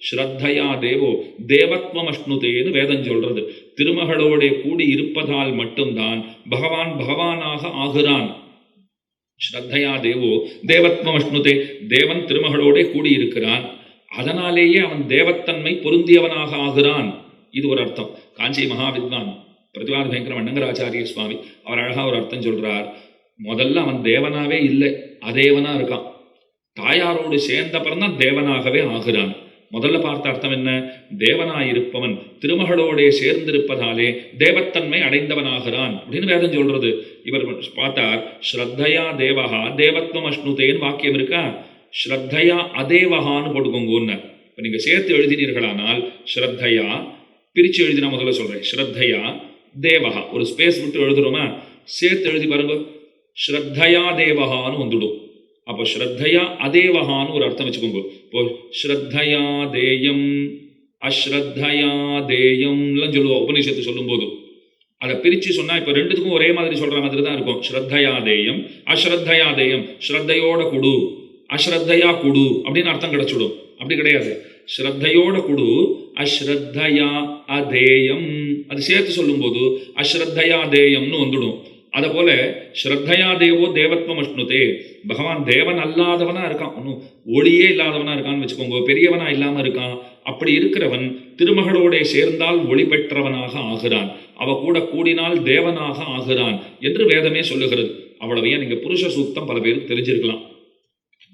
ஸ்ரத்தையா தேவோ? தேவத்வம் அஷ்ணுதேன்னு வேதம் சொல்றது. திருமகளோட கூடி இருப்பதால் மட்டும்தான் பகவான் பகவானாக ஆகிறான். ஸ்ரத்தையா தேவோ? தேவத்வம் அஷ்ணுதே தேவன் திருமகளோட கூடி இருக்கிறான். அதனாலேயே அவன் தேவத்தன்மை பொருந்தியவனாக ஆகிறான். இது ஒரு அர்த்தம். காஞ்சி மகாவித்வான் பிரதிவாத பயங்கரம் அண்ணங்கராச்சாரிய சுவாமி அவர் அழகா ஒரு அர்த்தம் சொல்றார். முதல்ல அவன் தேவனாவே இல்லை அதேவனா இருக்கான். தாயாரோடு சேர்ந்த பிறந்தான் தேவனாகவே ஆகிறான். முதல்ல பார்த்த அர்த்தம் என்ன? தேவனாயிருப்பவன் திருமகளோடே சேர்ந்திருப்பதாலே தேவத்தன்மை அடைந்தவனாகிறான் அப்படின்னு வேதம் சொல்றது. இவர் பார்த்தார் ஸ்ரத்தையா தேவஹா தேவத்வம் அஷ்ணுதேன்னு வாக்கியம் இருக்கா? ஸ்ரத்தையா அதேவகான்னு போட்டுக்கோங்கன்னு. இப்போ நீங்கள் சேர்த்து எழுதினீர்களானால் ஸ்ரத்தையா பிரித்து எழுதினா முதல்ல சொல்கிறேன் ஸ்ரத்தையா தேவஹா ஒரு ஸ்பேஸ் விட்டு எழுதுறோமா? சேர்த்து எழுதி பாருங்க. ஸ்ரத்தையா தேவஹான்னு வந்துடும். அப்போ ஸ்ரத்தையா அதேவகான்னு ஒரு அர்த்தம் வச்சுக்கோங்க இப்போ ஸ்ரத்தையா தேயம் அஸ்ரத்தையா தேயம்லாம் சொல்லுவோம் உபநிஷத்து சொல்லும்போது அதை பிரித்து சொன்னால் இப்போ ரெண்டுத்துக்கும் ஒரே மாதிரி சொல்கிற மாதிரி தான் இருக்கும் ஸ்ரத்தையா தேயம் அஸ்ரத்தையா தேயம் ஸ்ரத்தையோட குடு அஸ்ரத்தையா குடு அப்படின்னு அர்த்தம் கிடச்சிடும் அப்படி கிடையாது ஸ்ரத்தையோட குடு அஸ்ரத்தையா அதேயம் அது சேர்த்து சொல்லும்போது அஸ்ரத்தையா தேயம்னு வந்துடும் அதை போல ஸ்ரத்தையா தேவோ தேவத்வம் அஷ்ணுதே. பகவான் தேவன் அல்லாதவனா இருக்கான். ஒன்றும் ஒளியே இல்லாதவனா இருக்கான்னு வச்சுக்கோங்க. பெரியவனா இல்லாம இருக்கான். அப்படி இருக்கிறவன் திருமகளோட சேர்ந்தால் ஒளி பெற்றவனாக ஆகிறான். அவ கூட கூடினால் தேவனாக ஆகிறான் என்று வேதமே சொல்லுகிறது. அவ்வளவையே நீங்க புருஷ சூக்தம் பல பேருக்கு தெரிஞ்சிருக்கலாம்.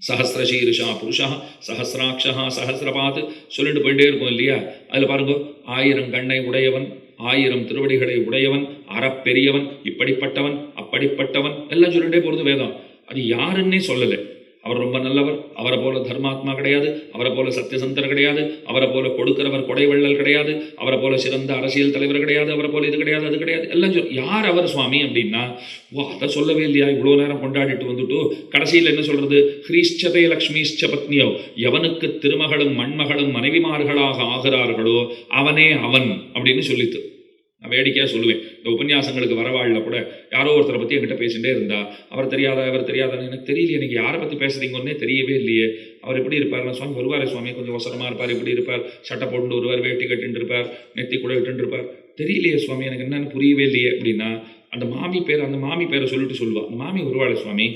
சஹசிரசீருஷா புருஷா சஹசிராட்சா சஹசிரபாத் சொல்லிட்டு போயிட்டே இருக்கும் இல்லையா? அதில் பாருங்க ஆயிரம் கண்ணை உடையவன் ஆயிரம் திருவடிகளை உடையவன் அறப்பெரியவன் இப்படிப்பட்டவன் அப்படிப்பட்டவன் எல்லாம் சொல்லிட்டே போகிறது வேதம். அது யாருன்னே சொல்லலை. அவர் ரொம்ப நல்லவர் அவரை போல தர்மாத்மா கிடையாது அவரை போல சத்தியசந்தர் கிடையாது அவரை போல கொடுக்கிறவர் கொடைவள்ளல் கிடையாது அவரை போல சிறந்த அரசியல் தலைவர் கிடையாது அவரை போல இது கிடையாது அது கிடையாது. எல்லாம் சொல் யார் அவர் சுவாமி அப்படின்னா வா அதை சொல்லவே இல்லையா? இவ்வளோ நேரம் கொண்டாடிட்டு வந்துட்டு கடைசியில் என்ன சொல்றது? ஹ்ரீஷ்சதே லக்ஷ்மிஷ்ச பத்னியோ எவனுக்கு திருமகளும் மண்மகளும் மனைவிமார்களாக ஆகிறார்களோ அவனே அவன் அப்படின்னு சொல்லித்து நான் வேடிக்கையாக சொல்லுவேன். இந்த உபன்யாசங்களுக்கு வரவாழில் கூட யாரோ ஒருத்தரை பற்றி என்கிட்ட பேசிகிட்டே இருந்தா அவர் தெரியாத அவர் தெரியாதான்னு எனக்கு தெரியலையே. நீங்கள் யாரை பற்றி பேசுறீங்கன்னே தெரியவே இல்லையே. அவர் எப்படி இருப்பார் நான் சுவாமி வருவார் சுவாமி கொஞ்சம் ஒசரமாக இருப்பார் இப்படி இருப்பார் சட்டை போட்டு வருவார் வேட்டி கட்டின்னு இருப்பார் நெத்தி கூட இட்டு இருப்பார். தெரியலையே சுவாமி எனக்கு என்னென்னு புரியவே இல்லையே அப்படின்னா அந்த மாமி பேர் அந்த மாமி பேரை சொல்லிட்டு சொல்லுவாள் அந்த மாமி வருவாள் சுவாமி.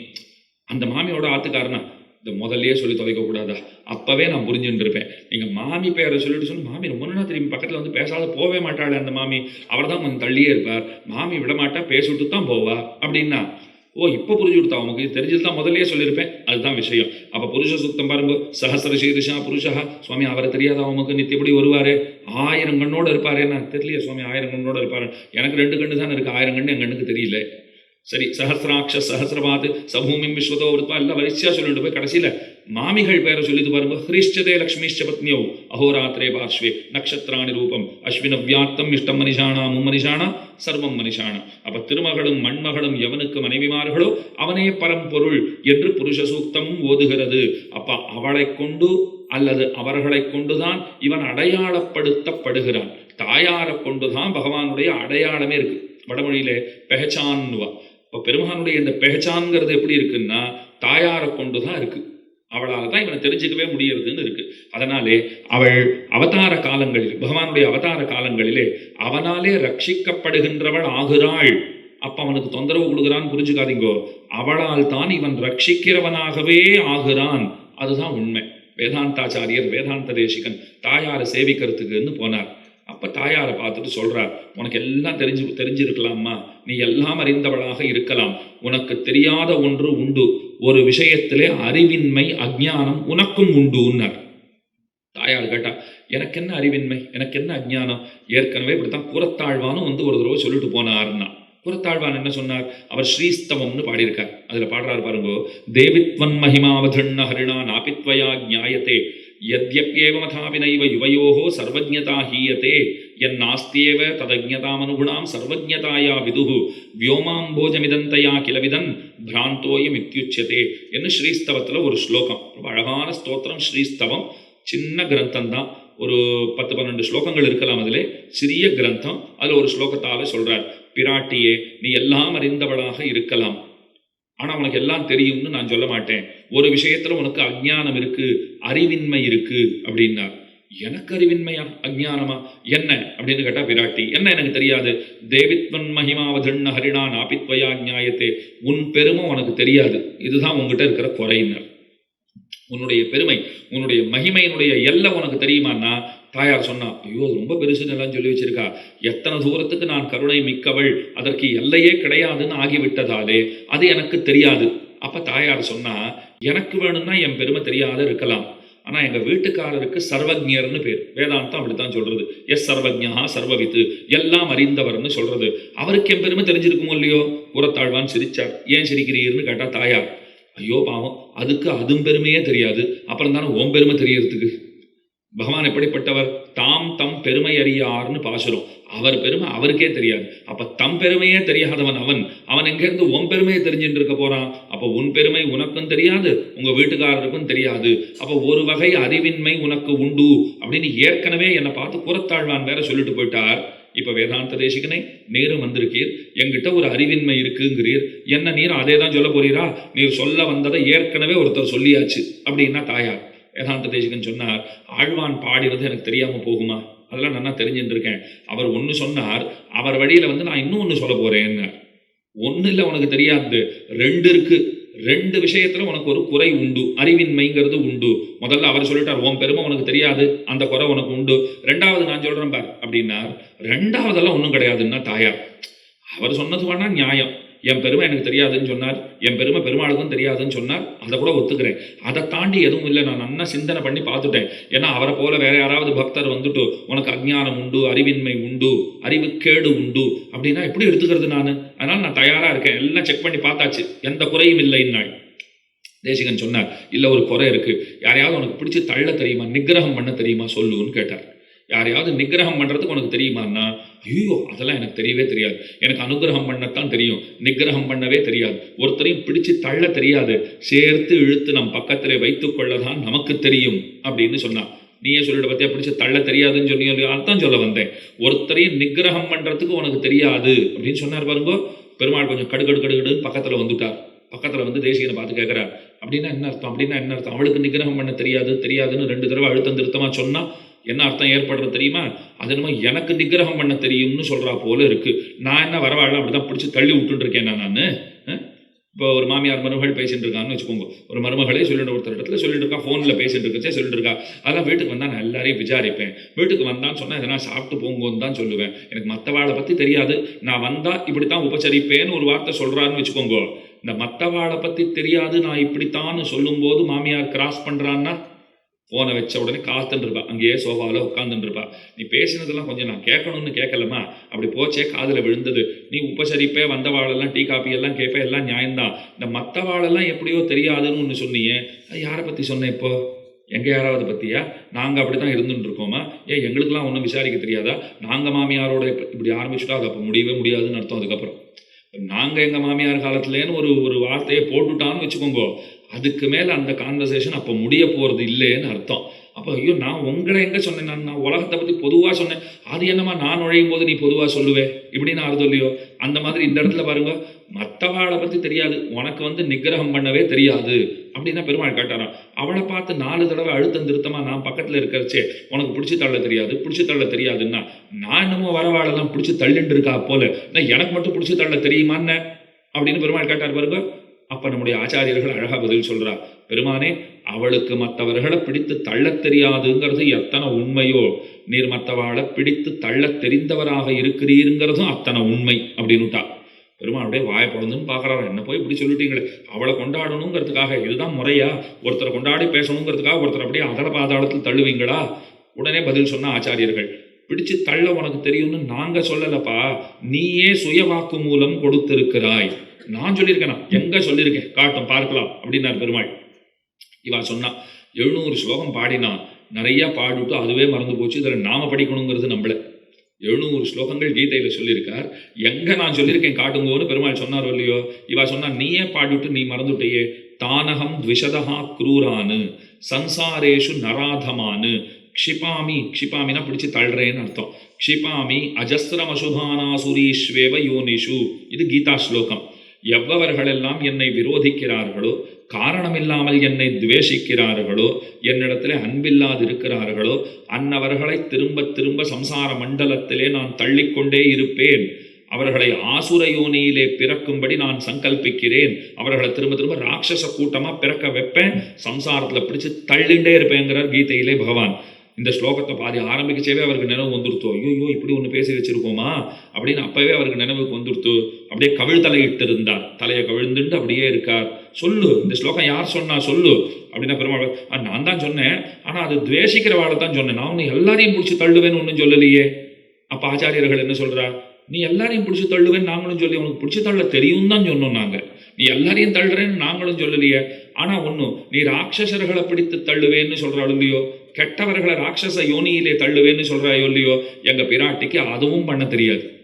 அந்த மாமியோட ஆத்துக்காரனா? இந்த முதல்லையே சொல்லி தொலைக்க கூடாதா? நான் புரிஞ்சுட்டு இருப்பேன் நீங்கள் மாமி பேரை சொல்லிட்டு சொல்லி மாமி ரொம்ப நாள் திரும்பி பக்கத்தில் வந்து பேசாத போவே மாட்டாளே அந்த மாமி. அவர் தான் கொஞ்சம் தள்ளியே இருப்பார். மாமி விட மாட்டா பேசிவிட்டு தான் போவா. அப்படின்னா ஓ இப்போ புரிஞ்சு கொடுத்தா உனக்கு? இது தெரிஞ்சது தான் முதல்லயே சொல்லியிருப்பேன். அதுதான் விஷயம். அப்போ புருஷ சுத்தம் பாருங்க. சஹசிர சீரிஷா புருஷா. சுவாமி அவரை தெரியாதா அவனுக்கு நித்தியப்படி வருவாரு. ஆயிரம் கண்ணோடு இருப்பாரு. என்ன தெரியலையே சுவாமி ஆயிரம் கண்ணோடு இருப்பாரு எனக்கு ரெண்டு கண்ணு தான் இருக்கு. ஆயிரம் கண்ணு என் கண்ணுக்கு தெரியல. சரி சஹசிராட்ச சஹசிரபாத் சபூமிம் விஸ்வதோ விருத்வா எல்லாம் வரிசையாக சொல்லிட்டு போய் கடைசியில் மாமிகள் பேரை சொல்லிட்டு பாருங்க. ஹ்ரீஷ்டதே லக்ஷ்மிஷ்ட பத்னியோ அஹோராத்திரே பார்ஷ்வே நக்ஷத்ராணி ரூபம் அஸ்வின வியாத்தம் இஷ்டம் மனிஷானா மும்மனிஷானா சர்வம் மனிஷானா அப்ப திருமகளும் மண்மகளும் எவனுக்கு மனைவிமார்களோ அவனே பரம்பொருள் என்று புருஷ சூக்தமும் ஓதுகிறது. அப்போ அவளை கொண்டு அல்லது அவர்களை கொண்டுதான் இவன் அடையாளப்படுத்தப்படுகிறான். தாயாரை கொண்டுதான் பகவானுடைய அடையாளமே இருக்கு. வடமொழியிலே பெஹச்சான்வா இப்போ பெருமகனுடைய இந்த பெஹச்சான்ங்கிறது எப்படி இருக்குன்னா தாயாரை கொண்டு தான் இருக்கு. அவளால் தான் இவனை தெரிஞ்சுக்கவே முடியறதுன்னு இருக்கு. அதனாலே அவள் அவதார காலங்களில் பகவானுடைய அவதார காலங்களிலே அவனாலே ரட்சிக்கப்படுகின்றவள் ஆகிறாள். அப்ப அவனுக்கு தொந்தரவு கொடுக்குறான்னு புரிஞ்சுக்காதீங்கோ. அவளால் தான் இவன் ரட்சிக்கிறவனாகவே ஆகிறான். அதுதான் உண்மை. வேதாந்தாச்சாரியர் வேதாந்த தேசிகன் தாயாரை சேவிக்கிறதுக்குன்னு போனார். அப்ப தாயாரை பார்த்துட்டு சொல்கிறார் உனக்கு எல்லாம் தெரிஞ்சு தெரிஞ்சிருக்கலாமா நீ எல்லாம் அறிந்தவளாக இருக்கலாம். உனக்கு தெரியாத ஒன்று உண்டு. ஒரு விஷயத்திலே அறிவின்மை அஜ்ஞானம் உனக்கும் உண்டுன்னார் தாயார் கேட்டா எனக்கு என்ன அறிவின்மை? எனக்கு என்ன அஜ்ஞானம்? ஏற்கனவே இப்படித்தான் புறத்தாழ்வானும் வந்து ஒரு தடவை சொல்லிட்டு போனார்னா புறத்தாழ்வான் என்ன சொன்னார்? அவர் ஸ்ரீஸ்தவம்னு பாடியிருக்கார். அதுல பாடுறாரு பாருங்கோ தேவித்வன் மகிமாவதண்ண ஹரிணா நாபித்வயா ஜாயத்தே யத்யப்யேவமதாவினைவ யுவயோகோ சர்வஜதா ஹீயத்தே என்னாஸ்தியேவ ததஜதாமனுகுணாம் சர்வஜதாயா விதுகு வியோமாம்போஜமிதந்தயா கிளவிதன் பிராந்தோயம் இத்தியுச்சதே என்று ஸ்ரீஸ்தவத்தில் ஒரு ஸ்லோகம் ரொம்ப அழகான ஸ்தோத்திரம் ஸ்ரீஸ்தவம் சின்ன கிரந்தம்தான் ஒரு பத்து பன்னெண்டு ஸ்லோகங்கள் இருக்கலாம் அதில் சிறிய கிரந்தம் அதில் ஒரு ஸ்லோகத்தால் சொல்கிறார் பிராட்டியே நீ எல்லாம் அறிந்தவளாக இருக்கலாம் ஆனால் உனக்கு எல்லாம் தெரியும்னு நான் சொல்ல மாட்டேன். ஒரு விஷயத்துல உனக்கு அஜ்ஞானம் இருக்கு அறிவின்மை இருக்கு அப்படின்னார். எனக்கு அறிவின்மையா? அஜ்ஞானமா? என்ன? அப்படின்னு கேட்டா பிராட்டி என்ன எனக்கு தெரியாது? தேவித்வன் மகிமாவதண்ண ஹரிணா நாபித்வயா நியாயத்தே உன் பெருமை உனக்கு தெரியாது. இதுதான் உங்ககிட்ட இருக்கிற குறையினர். உன்னுடைய பெருமை உன்னுடைய மகிமையினுடைய எல்லை உனக்கு தெரியுமான்னா தாயார் சொன்னா ஐயோ ரொம்ப பெருசுன்னு எல்லாம் சொல்லி வச்சிருக்கா. எத்தனை தூரத்துக்கு நான் கருணை மிக்கவள்? அதற்கு எல்லையே கிடையாதுன்னு ஆகிவிட்டதாலே அது எனக்கு தெரியாது. அப்ப தாயார் சொன்னா எனக்கு வேணும்னா என் பெருமை தெரியாத இருக்கலாம். ஆனா எங்க வீட்டுக்காரருக்கு சர்வஜர்னு பேர். வேதாந்தம் அப்படித்தான் சொல்றது. எஸ் சர்வஜா சர்வவித்து எல்லாம் அறிந்தவர்னு சொல்றது. அவருக்கு என் பெருமை தெரிஞ்சிருக்குமோ இல்லையோ? உரத்தாழ்வான் சிரிச்சார். ஏன் சிரிக்கிறீர்னு கேட்டா தாயார் ஐயோ பாவம் அதுக்கு அதும் பெருமையே தெரியாது. அப்புறம் தானே ஓம் பெருமை தெரியறதுக்கு? பகவான் எப்படிப்பட்டவர்? தாம் தம் பெருமை அறியார்னு பாசுறோம் அவர் பெருமை அவருக்கே தெரியாது. அப்ப தம் பெருமையே தெரியாதவன் அவன். அவன் எங்கேருந்து உன் பெருமையை தெரிஞ்சுட்டு இருக்க போறான்? அப்ப உன் பெருமை உனக்கும் தெரியாது உங்க வீட்டுக்காரருக்கும் தெரியாது. அப்ப ஒரு வகை அறிவின்மை உனக்கு உண்டு அப்படின்னு ஏற்கனவே என்னை பார்த்து புறத்தாழ்வான் வேற சொல்லிட்டு போயிட்டார். இப்ப வேதாந்த தேசிகனை நேரும் வந்திருக்கீர். என்கிட்ட ஒரு அறிவின்மை இருக்குங்கிறீர். என்ன நீர் அதே தான் சொல்ல போறீரா? நீர் சொல்ல வந்ததை ஏற்கனவே ஒருத்தர் சொல்லியாச்சு. அப்படின்னா தாயார்? வேதாந்த தேசிகன் சொன்னார் ஆழ்வான் பாடினது எனக்கு தெரியாமல் போகுமா? அதெல்லாம் நல்லா தெரிஞ்சுட்டுருக்கேன் அவர் ஒன்று சொன்னார் அவர் வழியில் வந்து நான் இன்னும் ஒன்று சொல்ல போகிறேன்னு ஒன்று இல்லை உனக்கு தெரியாது. ரெண்டு இருக்கு. ரெண்டு விஷயத்துல உனக்கு ஒரு குறை உண்டு. அறிவின்மைங்கிறது உண்டு. முதல்ல அவர் சொல்லிட்டார் உன் பெருமை உனக்கு தெரியாது. அந்த குறை உனக்கு உண்டு. ரெண்டாவது நான் சொல்றேன் பார். அப்படின்னார். ரெண்டாவதெல்லாம் ஒன்றும் கிடையாதுன்னா தாயார் அவர் சொன்னது வேணா நியாயம். என் பெருமை எனக்கு தெரியாதுன்னு சொன்னார். என் பெருமை பெருமாளுக்கும் தெரியாதுன்னு சொன்னார். அதை கூட ஒத்துக்கிறேன். அதை தாண்டி எதுவும் இல்லை. நான் நல்லா சிந்தனை பண்ணி பார்த்துட்டேன். ஏன்னா அவரை போல வேற யாராவது பக்தர் வந்துட்டு உனக்கு அஜ்ஞானம் உண்டு அறிவின்மை உண்டு அறிவு கேடு உண்டு அப்படின்னா எப்படி எடுத்துக்கிறது நான்? அதனால நான் தயாராக இருக்கேன். எல்லாம் செக் பண்ணி பார்த்தாச்சு. எந்த குறையும் இல்லைன்னாள் தேசிகன் சொன்னார் இல்லை ஒரு குறை இருக்குது யாரையாவது உனக்கு பிடிச்சி தள்ள தெரியுமா? நிகிரகம் பண்ண தெரியுமா? சொல்லுன்னு கேட்டார். யாரையாவது நிகிரகம் பண்ணுறதுக்கு உனக்கு தெரியுமான்னா ஐயோ அதெல்லாம் எனக்கு தெரியவே தெரியாது. எனக்கு அனுகிரகம் பண்ணத்தான் தெரியும். நிகிரகம் பண்ணவே தெரியாது. ஒருத்தரையும் பிடிச்சு தள்ள தெரியாது. சேர்த்து இழுத்து நம் பக்கத்தில் வைத்துக் கொள்ளதான் நமக்கு தெரியும் அப்படின்னு சொன்னான் நீயே சொல்லிட பத்தியா பிடிச்சி தள்ள தெரியாதுன்னு சொல்லி அதான் சொல்ல வந்தேன். ஒருத்தரையும் நிகிரகம் பண்ணுறதுக்கு உனக்கு தெரியாது அப்படின்னு சொன்னார் பாருங்க. பெருமாள் கொஞ்சம் கடுகடு கடுகடுன்னு பக்கத்தில் வந்துட்டார். பக்கத்தில் வந்து தேசியனை பார்த்து கேட்குறார் அப்படின்னா என்ன அர்த்தம்? அப்படின்னா என்ன அர்த்தம்? அவளுக்கு நிகிரகம் பண்ண தெரியாது தெரியாதுன்னு ரெண்டு தடவை அழுத்தம் திருத்தமாக சொன்னால் என்ன அர்த்தம் ஏற்படுறது தெரியுமா? அது என்னமோ எனக்கு நிகிரகம் பண்ண தெரியும்னு சொல்கிறா போல இருக்குது நான் என்ன வரவாழ அப்படிதான் பிடிச்சி தள்ளி விட்டுருக்கேன் இருக்கேன் நான்? இப்போ ஒரு மாமியார் மருமகள் பேசிட்டு இருக்கான்னு வச்சுக்கோங்க. ஒரு மருமகளே சொல்லிட்டு ஒருத்தர் இடத்துல சொல்லிட்டு இருக்கா ஃபோனில் பேசிட்டு இருக்கச்சே சொல்லிட்டு இருக்கா. அதெல்லாம் வீட்டுக்கு வந்தால் நான் எல்லாரையும் விசாரிப்பேன். வீட்டுக்கு வந்தான்னு சொன்னால் எதனா சாப்பிட்டு போங்கன்னு தான் சொல்லுவேன். எனக்கு மற்றவாளை பற்றி தெரியாது. நான் வந்தால் இப்படி தான் உபச்சரிப்பேன்னு ஒரு வார்த்தை சொல்கிறான்னு வச்சுக்கோங்க. இந்த மற்றவாளை பற்றி தெரியாது நான் இப்படித்தான்னு சொல்லும்போது மாமியார் கிராஸ் பண்ணுறான்னா ஃபோனை வச்ச உடனே காத்துருப்பா இருப்பா அங்கேயே சோஃபாவில் உட்காந்துருப்பா நீ பேசினதெல்லாம் கொஞ்சம் நான் கேட்கணும்னு கேட்கலமா அப்படி போச்சே காதில் விழுந்தது. நீ உபசரிப்பே வந்தவாளெல்லாம் டீ காப்பி எல்லாம் கேட்பே எல்லாம் நியாயம்தான். இந்த மற்ற வாழெல்லாம் எப்படியோ தெரியாதுன்னு ஒன்று சொன்னியே. அது யாரை பற்றி சொன்னேன் இப்போ? எங்கள் யாராவது பற்றியா நாங்கள் அப்படித்தான் இருந்துட்டு இருக்கோமா ஏன் எங்களுக்கெல்லாம் ஒன்றும் விசாரிக்க தெரியாதா? நாங்கள் மாமியாரோட இப்படி ஆரம்பிச்சுட்டா அது அப்போ முடியவே முடியாதுன்னு அர்த்தம் அதுக்கப்புறம். நாங்கள் எங்கள் மாமியார் காலத்துலேன்னு ஒரு ஒரு வார்த்தையை போட்டுட்டான்னு வச்சுக்கோங்க. அதுக்கு மேலே அந்த கான்வர்சேஷன் அப்போ முடிய போகிறது இல்லைன்னு அர்த்தம். அப்போ ஐயோ நான் உங்களை எங்கே சொன்னேன்? நான் நான் உலகத்தை பற்றி பொதுவாக சொன்னேன். அது என்னமா நான் நுழையும் போது நீ பொதுவாக சொல்லுவேன் இப்படி இப்படின்னு அர்த்தம் இல்லையோ? அந்த மாதிரி இந்த இடத்துல பாருங்க மற்றவாளை பற்றி தெரியாது. உனக்கு வந்து நிகிரகம் பண்ணவே தெரியாது. அப்படின்னா பெருமாள் கேட்டாராம் அவளை பார்த்து நாலு தடவை அழுத்தம் திருத்தமாக நான் பக்கத்தில் இருக்கிறச்சே உனக்கு பிடிச்சி தள்ள தெரியாது பிடிச்சி தள்ள தெரியாதுன்னா நான் என்னமோ வரவாளெல்லாம் பிடிச்சி தள்ளிட்டு இருக்கா போல நான் எனக்கு மட்டும் பிடிச்சி தள்ள தெரியுமான்னு? அப்படின்னு பெருமாள் கேட்டார் பாருங்க அப்ப நம்முடைய ஆச்சாரியர்கள் அழகா பதில் சொல்றா. பெருமானே அவளுக்கு மற்றவர்களை பிடித்து தள்ளத் தெரியாதுங்கிறது எத்தனை உண்மையோ? நீர் மற்றவாளை பிடித்து தள்ளத் தெரிந்தவராக இருக்கிறீருங்கிறதும் அத்தனை உண்மை அப்படின்னுட்டா. பெருமானுடைய வாயை பிறந்துன்னு பார்க்குறாரு என்ன போய் இப்படி சொல்லிட்டீங்களே? அவளை கொண்டாடணுங்கிறதுக்காக இதுதான் முறையா? ஒருத்தரை கொண்டாடி பேசணுங்கிறதுக்காக ஒருத்தர் அப்படியே அதர பாதாளத்தில் தள்ளுவீங்களா? உடனே பதில் சொன்ன ஆச்சாரியர்கள் பிடிச்சு தள்ள உனக்கு தெரியும்னு நாங்க சொல்லலப்பா. நீயே சுய வாக்கு மூலம் கொடுத்திருக்கிறாய். நான் சொல்லியிருக்கேனா? எங்க சொல்லியிருக்கேன்? காட்டும் பார்க்கலாம் அப்படின்னார் பெருமாள். இவா சொன்னா எழுநூறு ஸ்லோகம் பாடினா நிறைய பாடிட்டு அதுவே மறந்து போச்சு இதில் நாம படிக்கணுங்கிறது நம்மள. எழுநூறு ஸ்லோகங்கள் கீதையில சொல்லியிருக்கார். எங்க நான் சொல்லியிருக்கேன் காட்டுங்கோன்னு பெருமாள் சொன்னாரோ இல்லையோ? இவா சொன்னா நீயே பாடிட்டு நீ மறந்துட்டேயே. தானகம் த்விஷதா குரூரானு சம்சாரேஷு நராதமானு. க்ஷிபாமி க்ஷிபாமினா பிடிச்சி தள்ளுறேன்னு அர்த்தம். க்ஷிபாமி அஜஸ்ரம் அசுபானாசுரீஸ்வேவ யோனிஷு. இது கீதா ஸ்லோகம். எவ்வவர்களெல்லாம் என்னை விரோதிக்கிறார்களோ காரணமில்லாமல் என்னை துவேஷிக்கிறார்களோ என்னிடத்திலே அன்பில்லாது இருக்கிறார்களோ அன்னவர்களை திரும்ப திரும்ப சம்சார மண்டலத்திலே நான் தள்ளிக்கொண்டே இருப்பேன். அவர்களை ஆசுர யோனியிலே பிறக்கும்படி நான் சங்கல்பிக்கிறேன். அவர்களை திரும்ப திரும்ப ராட்சச கூட்டமா பிறக்க வைப்பேன். சம்சாரத்துல பிடிச்சு தள்ளிண்டே இருப்பேங்கிறார் கீதையிலே பகவான். இந்த ஸ்லோகத்தை பாதி ஆரம்பிக்கச்சேவே அவருக்கு நினைவு வந்துடுத்தோ ஐயோ இப்படி ஒன்று பேசி வச்சிருக்கோமா? அப்படின்னு அப்பவே அவருக்கு நினைவுக்கு வந்துடுத்து அப்படியே கவிழ் தலையிட்டு இருந்தார் தலையை கவிழ்ந்துட்டு அப்படியே இருக்கார். சொல்லு இந்த ஸ்லோகம் யார் சொன்னா சொல்லு அப்படின்னா பெருமாள் நான் தான் சொன்னேன். ஆனால் அது துவேஷிக்கிற வாழை தான் சொன்னேன். நான் ஒன்று எல்லாரையும் பிடிச்சி தள்ளுவேன்னு ஒன்றும் சொல்லலையே. அப்போ ஆச்சாரியர்கள் என்ன சொல்கிறா நீ எல்லாரையும் பிடிச்சி தள்ளுவேன் நாங்களும் சொல்லி உனக்கு பிடிச்சி தள்ள தெரியும் தான் சொன்னோம் நாங்கள் நீ எல்லாரையும் தள்ளுறேன்னு நாங்களும் சொல்லலையே. ஆனா ஒன்று நீ ராட்சசர்களை பிடித்து தள்ளுவேன்னு சொல்கிறாள் இல்லையோ? கெட்டவர்களை ராட்சச யோனியிலே தள்ளுவேன்னு சொல்றாயோ இல்லையோ? எங்கள் பிராட்டிக்கு அதுவும் பண்ண தெரியாது.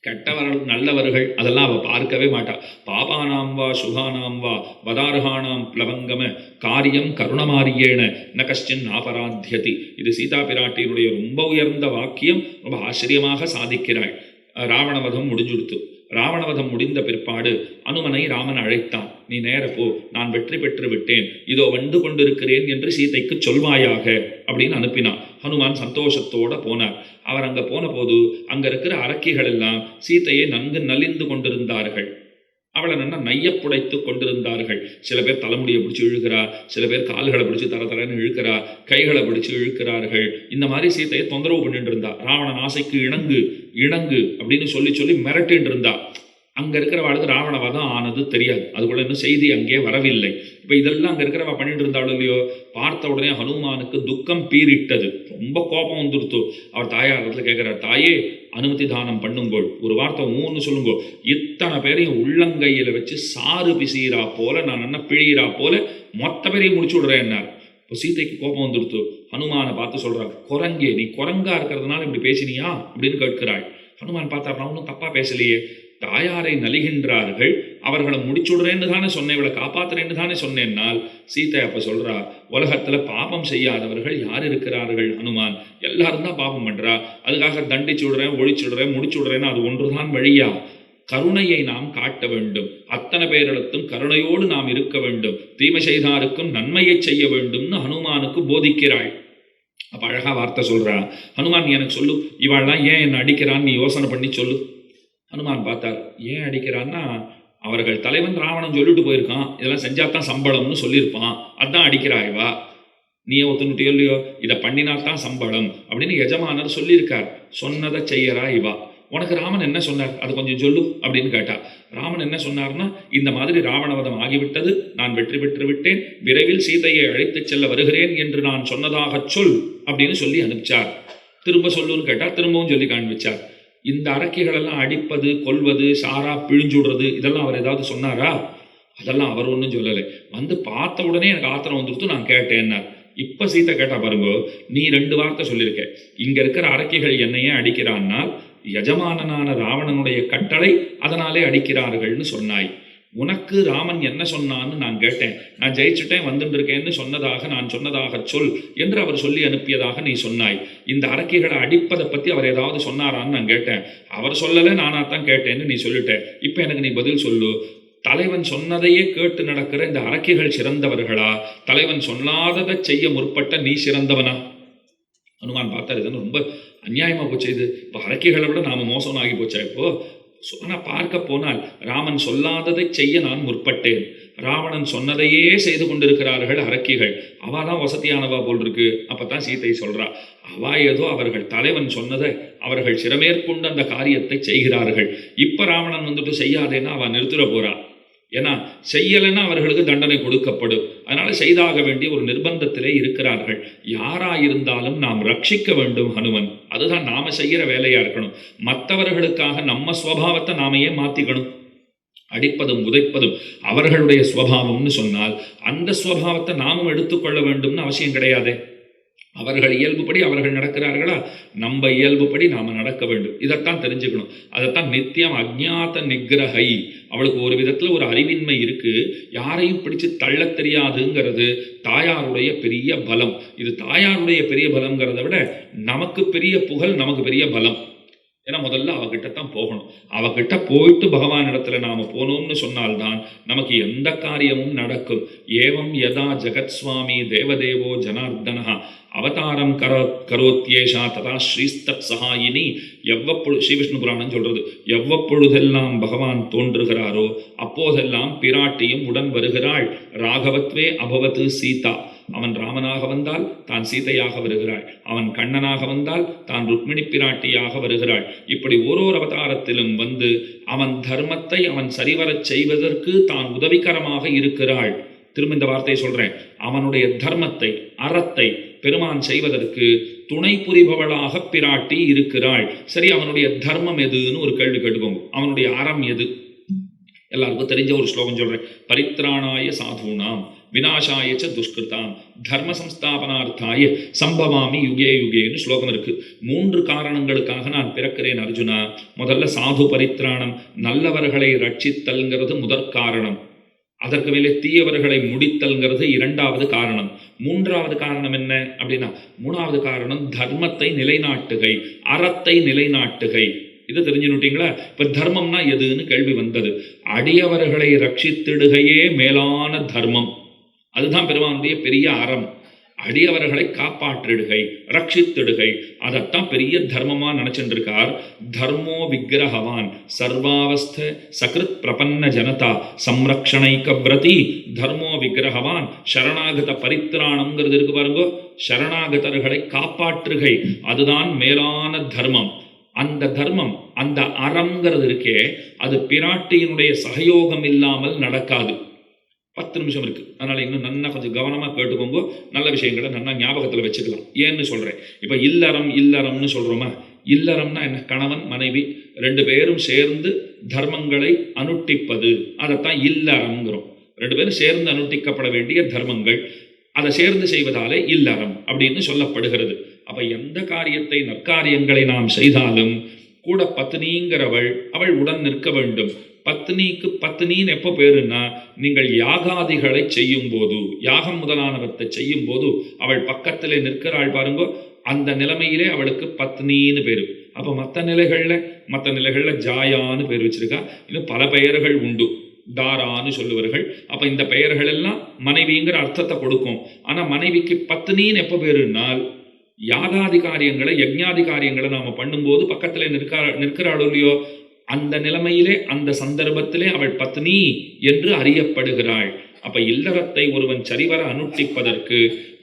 கெட்டவர்கள் நல்லவர்கள் அதெல்லாம் அவ பார்க்கவே மாட்டாள் பாபானாம் வா சுகானாம் வா வதார்ஹானாம் பிளவங்கம காரியம் கருணமாரியேன ந கஷ்டின் ஆபராத்தியதி. இது சீதா பிராட்டியினுடைய ரொம்ப உயர்ந்த வாக்கியம் ரொம்ப ஆச்சரியமாக சாதிக்கிறாள். ராவணவதம் முடிஞ்சுடுத்து. ராவணவதம் முடிந்த பிற்பாடு அனுமனை ராமன் அழைத்தான். நீ நேர போ நான் வெற்றி பெற்று விட்டேன். இதோ வந்து கொண்டிருக்கிறேன் என்று சீதைக்கு சொல்வாயாக? அப்படின்னு அனுப்பினான். ஹனுமான் சந்தோஷத்தோட போனார். அவர் அங்க போன போது அங்க இருக்கிற அரக்கிகள் எல்லாம் சீதையை நன்கு நலிந்து கொண்டிருந்தார்கள். அவளை நல்லா நையப்புடைத்து கொண்டிருந்தார்கள். சில பேர் தலைமுடியை பிடிச்சு இழுக்கிறா சில பேர் கால்களை பிடிச்சி தர தரன்னு இழுக்கிறா கைகளை பிடிச்சு இழுக்கிறார்கள். இந்த மாதிரி சீதையை தொந்தரவு பண்ணிட்டு இருந்தா. ராவணன் ஆசைக்கு இணங்கு. இணங்கு அப்படின்னு சொல்லி சொல்லி மிரட்டின்னு இருந்தா அங்க இருக்கிறவாளுக்கு ராவணவதம் ஆனது தெரியாது. அதுக்குள்ள இன்னும் செய்தி அங்கே வரவில்லை. இப்ப இதெல்லாம் அங்க இருக்கிறவா பண்ணிட்டு இருந்தாலும் இல்லையோ பார்த்த உடனே ஹனுமானுக்கு துக்கம் பீரிட்டது ரொம்ப கோபம் வந்துருத்து. அவர் தாயார் இடத்துல கேட்கிறார் தாயே அனுமதி தானம் பண்ணுங்கோள். ஒரு வார்த்தை ஊன்னு சொல்லுங்கோ. இத்தனை பேரையும் உள்ளங்கையில வச்சு சாறு பிசீரா போல நான் என்ன பிழியிறா போல மொத்த பேரையும் முடிச்சு விடுறேன்னார். இப்போ சீதைக்கு கோபம் வந்துடுத்து ஹனுமானை பார்த்து சொல்றார் குரங்கே நீ குரங்கா இருக்கிறதுனால இப்படி பேசினியா? அப்படின்னு கேட்கிறாள். ஹனுமான் பார்த்தா நான் ஒன்றும் தப்பா பேசலையே. தாயாரை நலிகின்றார்கள். அவர்களை முடிச்சுடுறேன்னு தானே சொன்னேன் இவளை காப்பாத்துறேன்னு தானே சொன்னேன்னால். சீதை அப்ப சொல்றா உலகத்துல பாபம் செய்யாதவர்கள் யார் இருக்கிறார்கள் ஹனுமான்? எல்லாரும் தான் பாபம் பண்றா. அதுக்காக தண்டிச்சு விடுறேன் ஒழிச்சு விடுறேன் முடிச்சு விடுறேன்னு அது ஒன்றுதான் வழியா? கருணையை நாம் காட்ட வேண்டும். அத்தனை பேரிடத்தும் கருணையோடு நாம் இருக்க வேண்டும். தீமை செய்தாருக்கும் நன்மையை செய்ய வேண்டும்னு ஹனுமானுக்கு போதிக்கிறாள். அப்ப அழகா வார்த்தை சொல்றா. ஹனுமான் எனக்கு சொல்லு. இவாள்லாம் ஏன் என்னை அடிக்கிறான்னு நீ யோசனை பண்ணி சொல்லு. ஹனுமான் பார்த்தார். ஏன் அடிக்கிறான்னா அவர்கள் தலைவன் ராவணன் சொல்லிட்டு போயிருக்கான். இதெல்லாம் செஞ்சாதான் சம்பளம்னு சொல்லியிருப்பான். அதான் அடிக்கிறாய்வா நீ நீயே ஒத்துனுட்டியோ இல்லையோ? இதை பண்ணினால்தான் சம்பளம். அப்படின்னு எஜமானர் சொல்லியிருக்கார். சொன்னதை செய்யறா இவா. உனக்கு ராமன் என்ன சொன்னார்? அது கொஞ்சம் சொல்லு அப்படின்னு கேட்டா. ராமன் என்ன சொன்னார்னா இந்த மாதிரி ராவணவதம் ஆகிவிட்டது நான் வெற்றி பெற்று விட்டேன் விரைவில் சீதையை அழைத்துச் செல்ல வருகிறேன் என்று நான் சொன்னதாக சொல் அப்படின்னு சொல்லி அனுப்பிச்சார். திரும்ப சொல்லுன்னு கேட்டா திரும்பவும் சொல்லி காண்பிச்சார். இந்த அரக்கிகளெல்லாம் அடிப்பது கொல்வது சாரா பிழிஞ்சுடுறது இதெல்லாம் அவர் ஏதாவது சொன்னாரா? அதெல்லாம் அவர் ஒன்றும் சொல்லலை. வந்து பார்த்த உடனே எனக்கு ஆத்திரம் வந்துருத்து நான் கேட்டேன்னார். இப்ப சீத்தை கேட்டா பாருங்க நீ ரெண்டு வார்த்தை சொல்லியிருக்க இங்க இருக்கிற அரக்கிகள் என்னையே அடிக்கிறான்னால் எஜமானனான ராவணனுடைய கட்டளை அதனாலே அடிக்கிறார்கள்னு சொன்னாய். உனக்கு ராமன் என்ன சொன்னான்னு நான் கேட்டேன். நான் ஜெயிச்சுட்டேன் வந்துட்டு இருக்கேன்னு சொன்னதாக நான் சொன்னதாக சொல் என்று அவர் சொல்லி அனுப்பியதாக நீ சொன்னாய். இந்த அரக்கிகளை அடிப்பதை பற்றி அவர் ஏதாவது சொன்னாரான்னு நான் கேட்டேன். அவர் சொல்லலை நானாக தான் கேட்டேன்னு நீ சொல்லிட்டேன் இப்போ எனக்கு நீ பதில் சொல்லு. தலைவன் சொன்னதையே கேட்டு நடக்கிற இந்த அரக்கிகள் சிறந்தவர்களா? தலைவன் சொல்லாததை செய்ய முற்பட்ட நீ சிறந்தவனா? அனுமான் பார்த்தாரு இதுன்னு ரொம்ப அநியாயமா போச்சு. இது இப்போ அரக்கிகளை விட நாம மோசம் ஆகி போச்சா இப்போ? ஆனா பார்க்க போனால் ராமன் சொல்லாததை செய்ய நான் முற்பட்டேன். ராவணன் சொன்னதையே செய்து கொண்டிருக்கிறார்கள் அரக்கிகள். அவ தான் வசதியானவா போல் இருக்கு. அப்பதான் சீத்தை சொல்றா அவா ஏதோ அவர்கள் தலைவன் சொன்னதை அவர்கள் சிறமேற்கொண்டு அந்த காரியத்தை செய்கிறார்கள். இப்ப ராவணன் வந்துட்டு செய்யாதேன்னா அவ நிறுத்திட போறா. ஏன்னா செய்யலைன்னா அவர்களுக்கு தண்டனை கொடுக்கப்படும். அதனால் செய்தாக வேண்டிய ஒரு நிர்பந்தத்திலே இருக்கிறார்கள். யாராயிருந்தாலும் நாம் ரட்சிக்க வேண்டும் ஹனுமன். அதுதான் நாம செய்கிற வேலையா இருக்கணும். மற்றவர்களுக்காக நம்ம ஸ்வபாவத்தை நாமையே மாத்திக்கணும். அடிப்பதும் உதைப்பதும் அவர்களுடைய ஸ்வபாவம்னு சொன்னால் அந்த ஸ்வபாவத்தை நாமும் எடுத்துக்கொள்ள வேண்டும்னு அவசியம் கிடையாதே. அவர்கள் இயல்புப்படி அவர்கள் நடக்கிறார்களா? நம்ம இயல்புப்படி நாம நடக்க வேண்டும். இதைத்தான் தெரிஞ்சுக்கணும். அதைத்தான் நித்தியம் அஜ்ஞாத நிகிரகை அவளுக்கு ஒரு விதத்துல ஒரு அறிவின்மை இருக்கு. யாரையும் பிடிச்சு தள்ள தெரியாதுங்கிறது தாயாருடைய பெரிய பலம். இது தாயாருடைய பெரிய பலம்ங்கிறத விட நமக்கு பெரிய புகழ் நமக்கு பெரிய பலம். ஏன்னா முதல்ல அவகிட்ட தான் போகணும். அவகிட்ட போயிட்டு பகவான் இடத்துல நாம போனோம்னு சொன்னால்தான் நமக்கு எந்த காரியமும் நடக்கும். ஏவம் யதா ஜெகத் சுவாமி தேவதேவோ ஜனார்தனா அவதாரம் கர கரோத்யேஷா ததா ஸ்ரீஸ்தத் சகாயினி எவ்வப்பொழு ஸ்ரீவிஷ்ணு புராணம் சொல்றது எவ்வப்பொழுதெல்லாம் பகவான் தோன்றுகிறாரோ அப்போதெல்லாம் பிராட்டியும் உடன் வருகிறாள். ராகவத்வே அபவத்து சீதா. அவன் ராமனாக வந்தால் தான் சீதையாக வருகிறாள். அவன் கண்ணனாக வந்தால் தான் ருக்மிணி பிராட்டியாக வருகிறாள். இப்படி ஓரோர் அவதாரத்திலும் வந்து அவன் தர்மத்தை அவன் சரிவரச் செய்வதற்கு தான் உதவிகரமாக இருக்கிறாள். திரும்ப இந்த வார்த்தையை சொல்றேன். அவனுடைய தர்மத்தை அறத்தை பெருமான் செய்வதற்கு துணை புரிபவளாக பிராட்டி இருக்கிறாள். சரி அவனுடைய தர்மம் எதுன்னு ஒரு கேள்வி கேட்டுக்கோங்க. அவனுடைய அறம் எது? எல்லாருக்கும் தெரிஞ்ச ஒரு ஸ்லோகம் சொல்கிறேன் பரித்ராணாய சாதுனாம் விநாசாய ச துஷ்கிருதாம் தர்ம சம்ஸ்தாபனார்த்தாய சம்பவாமி யுகே யுகேன்னு ஸ்லோகம் இருக்கு. மூன்று காரணங்களுக்காக நான் பிறக்கிறேன் அர்ஜுனா. முதல்ல சாது பரித்ராணம் நல்லவர்களை ரட்சித்தல்ங்கிறது முதற் காரணம். அதற்கு மேலே தீயவர்களை முடித்தல்ங்கிறது இரண்டாவது காரணம். மூன்றாவது காரணம் என்ன அப்படின்னா மூணாவது காரணம் தர்மத்தை நிலைநாட்டுகை அறத்தை நிலைநாட்டுகை. இது தெரிஞ்சுனுட்டீங்களா இப்போ தர்மம்னா எதுன்னு கேள்வி வந்தது. அடியவர்களை ரட்சித்திடுகையே மேலான தர்மம். அதுதான் பெருமானுடைய பெரிய அறம். அடியவர்களை காப்பாற்றிடுகை ரட்சித்திடுகை. அதைத்தான் பெரிய தர்மமா நினைச்சுட்டு இருக்கார் தர்மோ விக்கிரகவான். சர்வாவஸ்த சகிருத் பிரபன்ன ஜனதா. சம்ரக்ஷணைக்க பிரதி தர்மோ விக்கிரகவான். சரணாகத பரித்திராணம்ங்கிறது இருக்கு பாருங்க. சரணாகதர்களை காப்பாற்றுகை. அதுதான் மேலான தர்மம். அந்த தர்மம் அந்த அறம்ங்கிறது இருக்கே அது பிராட்டியினுடைய சகயோகம் இல்லாமல் நடக்காது. பத்து நிமிஷம் இருக்கு. அதனால இன்னும் நல்லா கொஞ்சம் கவனமாக கேட்டுக்கோங்க. நல்ல விஷயங்களை நல்லா ஞாபகத்தில் வச்சுக்கலாம். ஏன்னு சொல்கிறேன் இப்போ இல்லறம் இல்லறம்னு சொல்கிறோமா இல்லறம்னா என்ன? கணவன் மனைவி ரெண்டு பேரும் சேர்ந்து தர்மங்களை அனுட்டிப்பது. அதைத்தான் இல்லறம்ங்கிறோம். ரெண்டு பேரும் சேர்ந்து அனுட்டிக்கப்பட வேண்டிய தர்மங்கள். அதை சேர்ந்து செய்வதாலே இல்லறம் அப்படின்னு சொல்லப்படுகிறது. அப்ப எந்த காரியத்தை நற்காரியங்களை நாம் செய்தாலும் கூட பத்னிங்கிறவள் அவள் உடன் நிற்க வேண்டும். பத்னிக்கு பத்னின்னு எப்போ பேருன்னா நீங்கள் யாகாதிகளை செய்யும் போது யாகம் முதலானவற்றை செய்யும் போது அவள் பக்கத்திலே நிற்கிறாள் பாருங்கோ அந்த நிலைமையிலே அவளுக்கு பத்னின்னு பேரு. அப்போ மற்ற நிலைகளில் மற்ற நிலைகளில் ஜாயான்னு பேர் வச்சிருக்கா. இன்னும் பல பெயர்கள் உண்டு. தாரான்னு சொல்லுவார்கள். அப்போ இந்த பெயர்கள் எல்லாம் மனைவிங்கிற அர்த்தத்தை கொடுக்கும். ஆனால் மனைவிக்கு பத்னின்னு எப்போ பேருனால் யாகாதி காரியங்களை யஜ்ஞாதி காரியங்களை நாம பண்ணும்போது பக்கத்தில் நிற்கா நிற்கிறாளோ இல்லையோ அந்த நிலைமையிலே அந்த சந்தர்ப்பத்திலே அவள் பத்னி என்று அறியப்படுகிறாள். அப்ப இல்லறத்தை ஒருவன் சரிவர அனுஷ்டிப்பதற்கு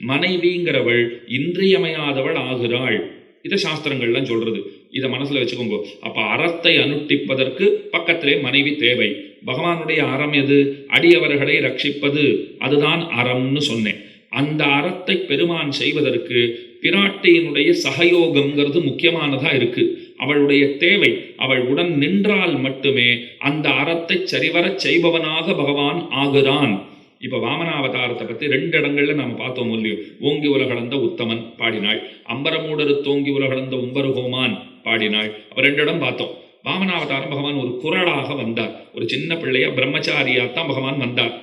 மனைவிங்கிறவள் இன்றியமையாதவள் ஆகிறாள். இதை சாஸ்திரங்கள்லாம் சொல்றது. இதை மனசுல வச்சுக்கோங்க. அப்ப அறத்தை அனுஷ்டிப்பதற்கு பக்கத்திலே மனைவி தேவை. பகவானுடைய அறம் எது? அடியவர்களை ரட்சிப்பது. அதுதான் அறம்னு சொன்னேன். அந்த அறத்தை பெருமான் செய்வதற்கு பிராட்டியினுடைய சகயோகம்ங்கிறது முக்கியமானதா இருக்கு. அவளுடைய தேவை அவள் உடன் நின்றால் மட்டுமே அந்த அறத்தை சரிவரச் செய்பவனாக பகவான் ஆகிறான். இப்ப வாமனாவதாரத்தை பத்தி ரெண்டு இடங்கள்ல நாம பார்த்தோம் இல்லையோ. ஓங்கி உலகளந்த உத்தமன் பாடினாள். அம்பரமூடரு தோங்கி உலகளந்த உம்பருகோமான் பாடினாள். அப்ப ரெண்டு இடம் பார்த்தோம். வாமனாவதாரம் பகவான் ஒரு குரலாக வந்தார். ஒரு சின்ன பிள்ளையா பிரம்மச்சாரியா தான் பகவான் வந்தார்.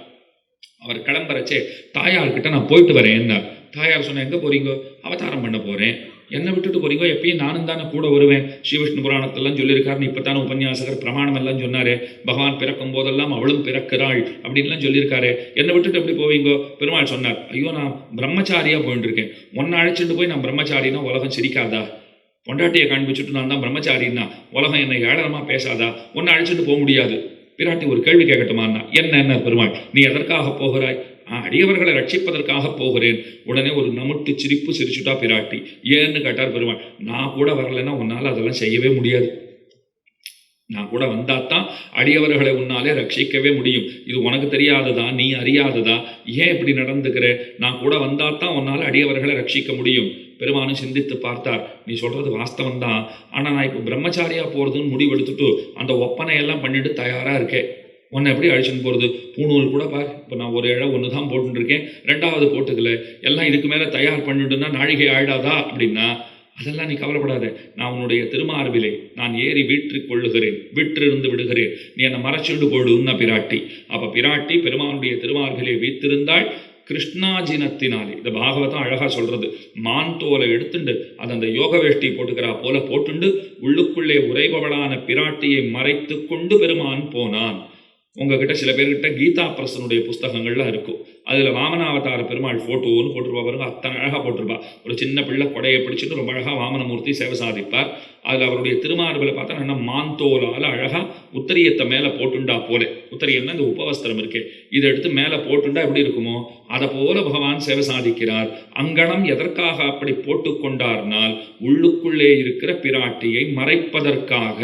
அவர் கிளம்புறச்சே தாயார்கிட்ட நான் போயிட்டு வரேன்னார். தாயார் சொன்ன எங்கே போகிறீங்க அவதாரம் பண்ண போகிறேன் என்னை விட்டுட்டு போறீங்க? எப்பயும் நானும் தானே கூட வருவேன். ஸ்ரீவிஷ்ணு புராணத்தெல்லாம் சொல்லியிருக்காருன்னு இப்பதானே உபன்யாசகர் பிரமாணம் எல்லாம் சொன்னார். பகவான் பிறக்கும் போதெல்லாம் அவளும் பிறக்கிறாள் அப்படின்லாம் சொல்லியிருக்காரு. என்னை விட்டுட்டு எப்படி போவீங்க? பெருமாள் சொன்னார் ஐயோ நான் பிரம்மச்சாரியாக போயிட்டு இருக்கேன் ஒன்னை அழைச்சிட்டு போய் நான் பிரம்மச்சாரினா உலகம் சிரிக்காதா? பொண்டாட்டியை காண்பிச்சுட்டு நான் தான் பிரம்மச்சாரின்னா உலகம் என்னை ஏளனமா பேசாதா? ஒன்னை அழைச்சிட்டு போக முடியாது. பிராட்டி ஒரு கேள்வி கேட்கட்டுமான்னா என்ன என்ன பெருமாள்? நீ எதற்காக போகிறாய்? "ஆ, அடியவர்களை ரட்சிப்பதற்காக போகிறேன். உடனே ஒரு நமுட்டு சிரிப்பு சிரிச்சுட்டா பிராட்டி. ஏன்னு கேட்டார் பெருமான் நான் கூட வரலைன்னா உன்னால் அதெல்லாம் செய்யவே முடியாது. நான் கூட வந்தாதான் அடியவர்களை உன்னாலே ரட்சிக்கவே முடியும். இது உனக்கு தெரியாததா? நீ அறியாததா? ஏன் இப்படி நடந்துக்கிற? நான் கூட வந்தாதான் உன்னால் அடியவர்களை ரட்சிக்க முடியும். பெருமானும் சிந்தித்து பார்த்தார். நீ சொல்றது வாஸ்தவம் தான் ஆனால் நான் இப்போ பிரம்மச்சாரியா போறதுன்னு முடிவெடுத்துட்டு அந்த ஒப்பனையெல்லாம் பண்ணிட்டு தயாராக இருக்கேன். உன்னை எப்படி அழிச்சுன்னு போகிறது பூணூல் கூட பார். இப்போ நான் ஒரு இழை ஒன்று தான் போட்டுருக்கேன். இருக்கேன் ரெண்டாவது போட்டுக்கல எல்லாம் இதுக்கு மேலே தயார் பண்ணிட்டுன்னா நாழிகை ஆயிடாதா அப்படின்னா அதெல்லாம் நீ கவலைப்படாத. நான் உன்னுடைய திருமார்பிலே நான் ஏறி வீற்றிக் கொள்ளுகிறேன். வீற்றிருந்து விடுகிறேன். நீ என்னை மறைச்சுண்டு போடுன்னா பிராட்டி. அப்போ பிராட்டி பெருமானுடைய திருமார்பிலே வீத்திருந்தாள் கிருஷ்ணாஜினத்தினாலே. இந்த பாகவதம் அழகா சொல்றது. மான் தோலை எடுத்துண்டு அது அந்த யோக வேஷ்டி போட்டுக்கிறா போல போட்டுண்டு உள்ளுக்குள்ளே உறைபவளான பிராட்டியை மறைத்து கொண்டு பெருமான் போனான். உங்ககிட்ட சில பேர்கிட்ட கீதா பிரசனுடைய புஸ்தகங்கள்லாம் இருக்கும். அதில் வாமனாவதார பெருமாள் ஃபோட்டோன்னு போட்டிருப்பா பாருங்க அத்தனை அழகாக போட்டிருப்பா. ஒரு சின்ன பிள்ளை கொடையை பிடிச்சிட்டு ரொம்ப அழகாக வாமனமூர்த்தி சேவை சாதிப்பார். அதில் அவருடைய திருமார்பில் பார்த்தா என்ன மாந்தோலால் அழகாக உத்தரியத்தை மேலே போட்டுண்டா போல. உத்தரியம்னா இந்த உபவஸ்திரம் இருக்கே. இதை எடுத்து மேலே போட்டுண்டா எப்படி இருக்குமோ அதை போல பகவான் சேவை சாதிக்கிறார். அங்கனம் எதற்காக அப்படி போட்டுக்கொண்டார்னால் உள்ளுக்குள்ளே இருக்கிற பிராட்டியை மறைப்பதற்காக.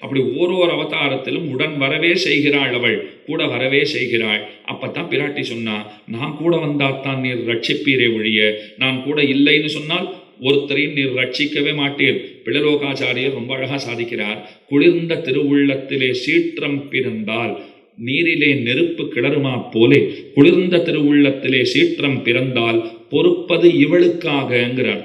அப்படி ஓரோர் அவதாரத்திலும் உடன் வரவே செய்கிறாள் அவள். கூட வரவே செய்கிறாள். அப்பத்தான் பிராட்டி சொன்னா நான் கூட வந்தாத்தான் நீர் ரட்சிப்பீரே ஒழிய. நான் கூட இல்லைன்னு சொன்னால் ஒருத்தரையும் நீர் ரட்சிக்கவே மாட்டீர். பிளலோகாச்சாரியர் ரொம்ப அழகா சாதிக்கிறார். குளிர்ந்த திருவுள்ளத்திலே சீற்றம் பிறந்தால் நீரிலே நெருப்பு கிளறுமா போலே. குளிர்ந்த திருவுள்ளத்திலே சீற்றம் பிறந்தால் பொறுப்பது இவளுக்காகங்கிறார்.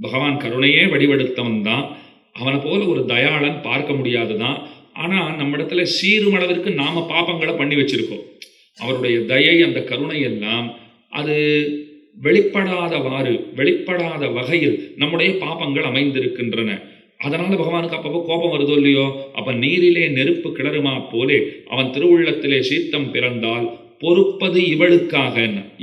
பகவான் கருணையே வடிவெடுத்தவன் தான் அவனை போல ஒரு தயாளன் பார்க்க முடியாதுதான் ஆனால் நம்ம இடத்துல சீருமளவிற்கு நாம் பாப்பங்களை பண்ணி வச்சிருக்கோம். அவருடைய தயை அந்த கருணை எல்லாம் அது வெளிப்படாதவாறு வெளிப்படாத வகையில் நம்முடைய பாப்பங்கள் அமைந்திருக்கின்றன. அதனால் பகவானுக்கு அப்பப்போ கோபம் வருதோ இல்லையோ? அப்போ நீரிலே நெருப்பு கிளறுமா போலே அவன் திருவுள்ளத்திலே சீத்தம் பிறந்தால் பொறுப்பது இவளுக்காக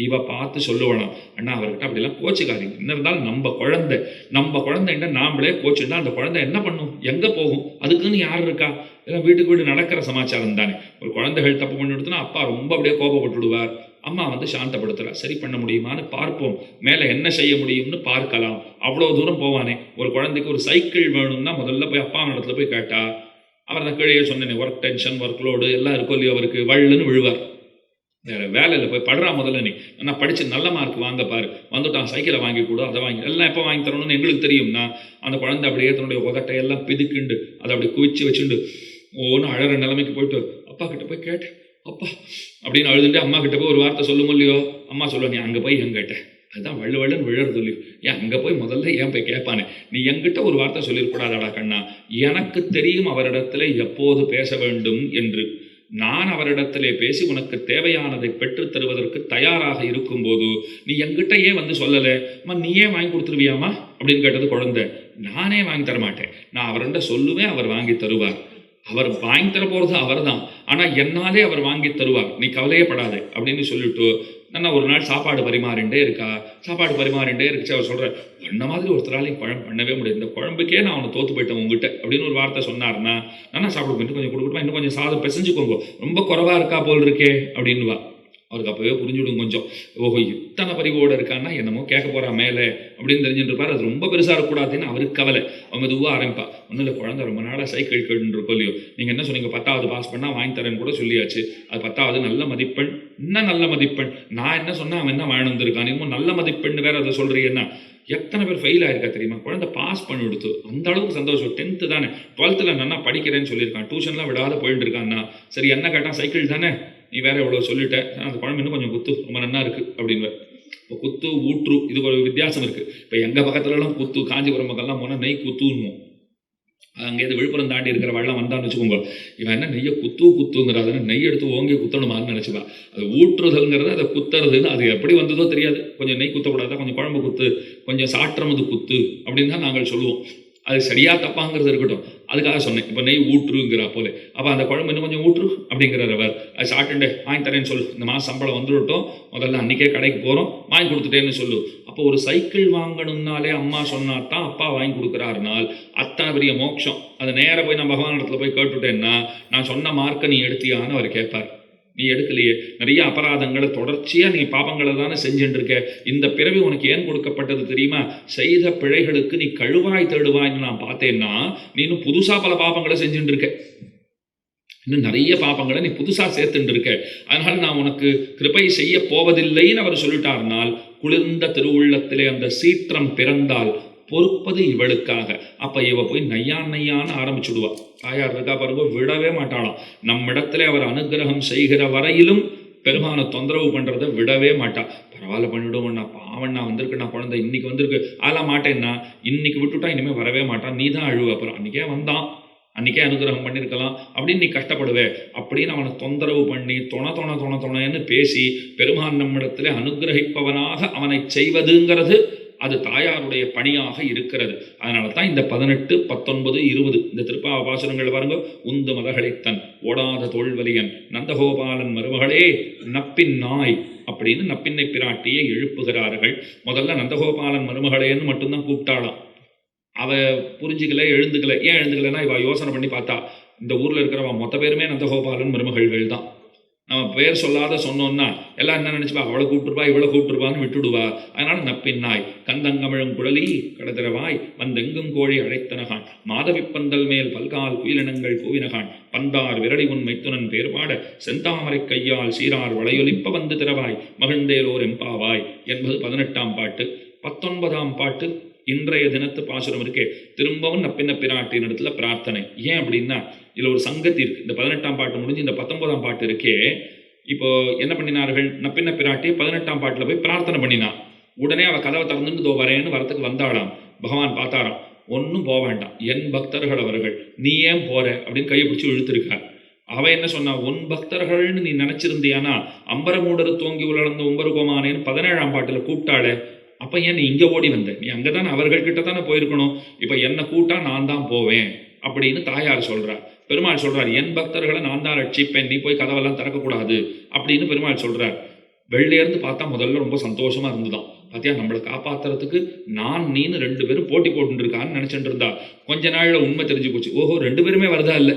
இவ பார்த்து சொல்லுவலாம் அண்ணா அவர்கிட்ட அப்படிலாம் கோச்சுக்காதீங்க. என்ன இருந்தாலும் நம்ம குழந்தை நம்ம குழந்தைன்னா நாமளே கோச்சுன்னா அந்த குழந்தை என்ன பண்ணும்? எங்க போகும்? அதுக்குன்னு யார் இருக்கா? இதெல்லாம் வீட்டுக்கு வீடு நடக்கிற சமாச்சாரம் தானே. ஒரு குழந்தைகள் தப்பு பண்ணி கொடுத்தனா அப்பா ரொம்ப அப்படியே கோபப்பட்டுடுவார் அம்மா வந்து சாந்தப்படுத்துறா. சரி பண்ண முடியுமான்னு பார்ப்போம். மேலே என்ன செய்ய முடியும்னு பார்க்கலாம். அவ்வளோ தூரம் போவானே. ஒரு குழந்தைக்கு ஒரு சைக்கிள் வேணும்னா முதல்ல போய் அப்பா இடத்துல போய் கேட்டா அவர் தான் கீழே சொன்னேனே ஒர்க் டென்ஷன் ஒர்க் லோடு எல்லாம் இருக்கும் இல்லையோ அவருக்கு? வள்ளுன்னு விழுவார். வேலையில் போய் படுறா முதல்ல நீ. நான் படித்து நல்ல மார்க் வாங்க பாரு. வந்துட்டான் சைக்கிளை வாங்கி கொடு அதை வாங்கி எல்லாம் எப்போ வாங்கி தரணும்னு எங்களுக்கு தெரியும்னா அந்த குழந்தை அப்படியே தன்னுடைய உதட்டையெல்லாம் பிதுக்கிண்டு அதை அப்படி குவிச்சு வச்சுண்டு ஓன்னு அழகிற நிலைமைக்கு போயிட்டு அப்பா கிட்ட போய் கேட்டேன் அப்பா அப்படின்னு அழுதுட்டு அம்மா கிட்ட போய் ஒரு வார்த்தை சொல்லும் இல்லையோ? அம்மா சொல்லுவா நீ அங்கே போய் எங்கிட்ட அதுதான் வள்ளு வள்ளுன்னு விழறது இல்லையோ? ஏன் அங்கே போய் முதல்ல ஏன் போய் கேட்பானே? நீ எங்கிட்ட ஒரு வார்த்தை சொல்லியிருக்கூடாதாடா கண்ணா. எனக்கு தெரியும் அவரிடத்துல எப்போது பேச வேண்டும் என்று நான் அவரிடத்திலே பேசி உனக்கு தேவையானதை பெற்றுத் தருவதற்கு தயாராக இருக்கும்போது நீ என்கிட்ட ஏன் வந்து சொல்லலை. அம்மா நீ ஏன் வாங்கி கொடுத்துருவியாமா அப்படின்னு கேட்டது குழந்தை. நானே வாங்கி தர மாட்டேன் நான் அவர்கிட்ட சொல்லுவேன் அவர் வாங்கி தருவார். அவர் வாங்கி தர போகிறது அவர் தான் ஆனால் என்னாலே அவர் வாங்கி தருவார். நீ கவலையே அப்படின்னு சொல்லிட்டு நான் ஒரு நாள் சாப்பாடு பரிமாறிண்டே இருக்கா? சாப்பாடு பரிமாறிண்டே இருந்துச்சு அவர் சொல்கிறார் பண்ண மாதிரி ஒருத்தராலையும் குழம்பு பண்ணவே முடியாது. இந்த குழம்புக்கே நான் அவனை தோத்து போயிட்டேன் உங்ககிட்ட அப்படின்னு ஒரு வார்த்தை சொன்னார்னா நான் சாப்பிட போயிட்டு கொஞ்சம் கொடுக்கட்டுமா? இன்னும் கொஞ்சம் சாதம் பிசைஞ்சுக்கோங்க. ரொம்ப குறவாக இருக்கா போல் இருக்கே. அப்படின்னுவா. அவருக்கு அப்போவே புரிஞ்சுவிடும் கொஞ்சம். ஓஹோ இத்தனை பறிவோடு இருக்கான்னா என்னமோ கேட்க போகிறா மேலே அப்படின்னு தெரிஞ்சுட்டுருப்பார் அது ரொம்ப பெருசாக இருக்கக்கூடாதுன்னு அவருக்கு கவலை. அவங்க மெதுவாக ஆரம்பிப்பா. ஒன்றும் இல்லை குழந்தை ரொம்ப நாளாக சைக்கிள் கேட்டுன்னு இருக்கோ இல்லையோ. நீங்கள் என்ன சொன்னீங்க? பத்தாவது பாஸ் பண்ணால் வாங்கி தரேன்னு கூட சொல்லியாச்சு. அது பத்தாவது நல்ல மதிப்பெண். இன்னும் நல்ல மதிப்பெண்? நான் என்ன சொன்னால் அவன் என்ன வாழ்ந்துருக்கான் இன்னும் நல்ல மதிப்பெண் வேற அதை சொல்கிறீன்னா எத்தனை பேர் ஃபெயில் ஆயிருக்கா தெரியுமா? குழந்தை பாஸ் பண்ணி கொடுத்து. அந்த அளவுக்கு சந்தோஷம். டென்த்து தானே. டுவெல்த்தில் நல்லா படிக்கிறேன்னு சொல்லியிருக்கான். டியூஷன்லாம் விடாத போயிட்டு இருக்கான்னா. சரி என்ன கேட்டால் சைக்கிள் தானே? நீ வேற எவ்வளோ சொல்லிட்டேன் அந்த குழம்பு இன்னும் கொஞ்சம் குத்து. ரொம்ப நன்னா இருக்கு அப்படின்னு இப்போ குத்து ஊற்று இது ஒரு வித்தியாசம் இருக்கு. இப்போ எங்கள் பக்கத்துலலாம் குத்து காஞ்சிபுரம் பக்கம்லாம் போனால் நெய் குத்துன்னுவோம். அங்கேருந்து விழுப்புரம் தாண்டி இருக்கிற வெள்ளம் வந்தான்னு வச்சுக்கோங்க. இவன் என்ன நெய்யை குத்து குத்துங்கிறாது நெய் எடுத்து ஓங்கி குத்தணுமான்னு நினச்சிப்பா அது ஊற்றுதல்ங்கிறது அதை குத்துறதுன்னு அது எப்படி வந்ததோ தெரியாது. கொஞ்சம் நெய் குத்தக்கூடாதா? கொஞ்சம் குழம்பு குத்து. கொஞ்சம் சாற்றமது குத்து அப்படின்னு தான் நாங்கள் சொல்லுவோம். அது சரியா தப்பாங்கிறது இருக்கட்டும். அதுக்காக சொன்னேன். இப்போ நெய் ஊற்றுங்கிறா போல. அப்போ அந்த குழம்பு இன்னும் கொஞ்சம் ஊற்று அப்படிங்கிறார் அவர். அது வாங்கி தரேன்னு சொல்லு. இந்த மாதம் சம்பளம் வந்துவிட்டோம். முதல்ல அன்றைக்கே கடைக்கு போகிறோம் வாங்கி கொடுத்துட்டேன்னு சொல்லு. அப்போ ஒரு சைக்கிள் வாங்கணும்னாலே அம்மா சொன்னா தான் அப்பா வாங்கி கொடுக்குறாருனால் அத்தனை பெரிய மோட்சம். அது நேராக போய் நான் பகவான் இடத்துல போய் கேட்டுட்டேன்னா நான் சொன்ன மார்க்கை நீ எடுத்தியான்னு அவர் கேட்பார். நீ எடுக்கலையே. நிறைய அபராதங்களை தொடர்ச்சியா நீ பாபங்களை தானே செஞ்சுட்டு இருக்க இந்த பிறவி உனக்கு ஏன் கொடுக்கப்பட்டது தெரியுமா? செய்த பிழைகளுக்கு நீ கழுவாய் தேடுவாய்ன்னு நான் பார்த்தேன்னா நீ இன்னும் புதுசா பல பாபங்களை செஞ்சுட்டு இருக்க இன்னும் நிறைய பாபங்களை நீ புதுசா சேர்த்துட்டு இருக்க அதனால நான் உனக்கு கிருபை செய்ய போவதில்லைன்னு அவர் சொல்லிட்டார்னால் குளிர்ந்த திருவுள்ளத்திலே அந்த சீற்றம் பிறந்தால் பொறுப்பது இவளுக்காக. அப்போ இவ போய் நையான் நையான்னு ஆரம்பிச்சுடுவா. தாயார் இருக்கா பாருங்க விடவே மாட்டாளாம். நம்மிடத்துல அவர் அனுகிரகம் செய்கிற வரையிலும் பெருமானை தொந்தரவு பண்ணுறத விடவே மாட்டா. பரவாயில்ல பண்ணிவிடுவோம்ண்ணா பாவண்ணா வந்திருக்குண்ணா குழந்தை இன்னைக்கு வந்திருக்கு. அதெல்லாம் மாட்டேன்னா இன்னைக்கு விட்டுட்டா இனிமேல் வரவே மாட்டான் நீ தான் அழுவ அப்புறம். அன்றைக்கே வந்தான். அன்றைக்கே அனுகிரகம் பண்ணியிருக்கலாம் அப்படின்னு நீ கஷ்டப்படுவே. அப்படின்னு அவனை தொந்தரவு பண்ணி தொண தொண தொண தொணன்னு பேசி பெருமான் நம்மிடத்தில் அனுகிரகிப்பவனாக அவனை செய்வதுங்கிறது அது தாயாருடைய பணியாக இருக்கிறது. அதனால தான் இந்த பதினெட்டு பத்தொன்பது இருபது இந்த திருப்பாபாசுரங்கள் பாருங்க உந்து மதகளைத்தன் ஓடாத தோல்வலியன் நந்தகோபாலன் மருமகளே நப்பின் நாய் அப்படின்னு நப்பின்னை பிராட்டியை எழுப்புகிறார்கள். முதல்ல நந்தகோபாலன் மருமகளேன்னு மட்டும்தான் கூப்பிட்டாளாம். அவ புரிஞ்சுக்கல எழுந்துக்கல. ஏன் எழுந்துக்கலன்னா இவ யோசனை பண்ணி பார்த்தா இந்த ஊரில் இருக்கிறவன் மொத்த பேருமே நந்தகோபாலன் மருமகள்கள் தான் நம்ம பெயர் சொல்லாத சொன்னோம்னா எல்லாம் என்ன நினச்சிப்பா? அவளை கூப்பிட்டுருப்பா இவளை கூப்பிட்டுருப்பான்னு விட்டுடுவா. அதனால் நப்பின்னாய். கந்தங்கமிழும் குழலி கடதிரவாய் வந்தெங்கும் கோழி அழைத்தனகான். மாதவிப்பந்தல் மேல் பல்கால் குயிலினங்கள் கூவினகான் பந்தார் விரடி உன் மைத்துனன் பேர்பாட செந்தாமரை கையால் சீரார் வளையொலிப்ப வந்து திறவாய். மகிழ்ந்தேலோர் எம்பாவாய். என்பது பதினெட்டாம் பாட்டு. பத்தொன்பதாம் பாட்டு. இன்றைய தினத்து பாசுரம் இருக்கே. திரும்பவும் நப்பின்ன பிராட்டின் இடத்துல பிரார்த்தனை. ஏன் அப்படின்னா இதில் ஒரு சங்கத்தி இருக்கு. இந்த பதினெட்டாம் பாட்டு முடிஞ்சு இந்த பத்தொன்பதாம் பாட்டு இருக்கே. இப்போ என்ன பண்ணினார்கள்? நப்பின்ன பிராட்டி பதினெட்டாம் பாட்டில் போய் பிரார்த்தனை பண்ணினான் உடனே அவள் கதவை திறந்துட்டு தோ வரேன்னு வரத்துக்கு வந்தாளாம். பகவான் பார்த்தாராம் ஒன்றும் போக வேண்டாம். என் பக்தர்கள் அவர்கள். நீ ஏன் போற? அப்படின்னு கையை பிடிச்சி இழுத்திருக்கார் அவ என்ன சொன்னா உன் பக்தர்கள்னு நீ நினைச்சிருந்தியானா? அம்பரமூடர் தோங்கி உலர்ந்த உம்பருகோமானேன்னு பதினேழாம் பாட்டில் கூப்பிட்டாளே. அப்ப ஏன் நீ இங்க ஓடி வந்த? நீ அங்கதானே அவர்கள் கிட்ட தானே போயிருக்கணும். இப்ப என்ன கூட்டா நான் தான் போவேன் அப்படின்னு தாயார் சொல்றா. பெருமாள் சொல்றார் என் பக்தர்களை நான் தான் ரட்சிப்பேன். நீ போய் கதவெல்லாம் திறக்கக்கூடாது. அப்படின்னு பெருமாள் சொல்றார். வெள்ளையிருந்து பார்த்தா முதல்ல ரொம்ப சந்தோஷமா இருந்துதான். பாத்தியா நம்மளை காப்பாத்துறதுக்கு நான் நீன்னு ரெண்டு பேரும் போட்டி போட்டு இருக்கான்னு நினைச்சிட்டு இருந்தா. கொஞ்ச நாள்ல உண்மை தெரிஞ்சு போச்சு. ஓஹோ ரெண்டு பேருமே வரதா இல்லை.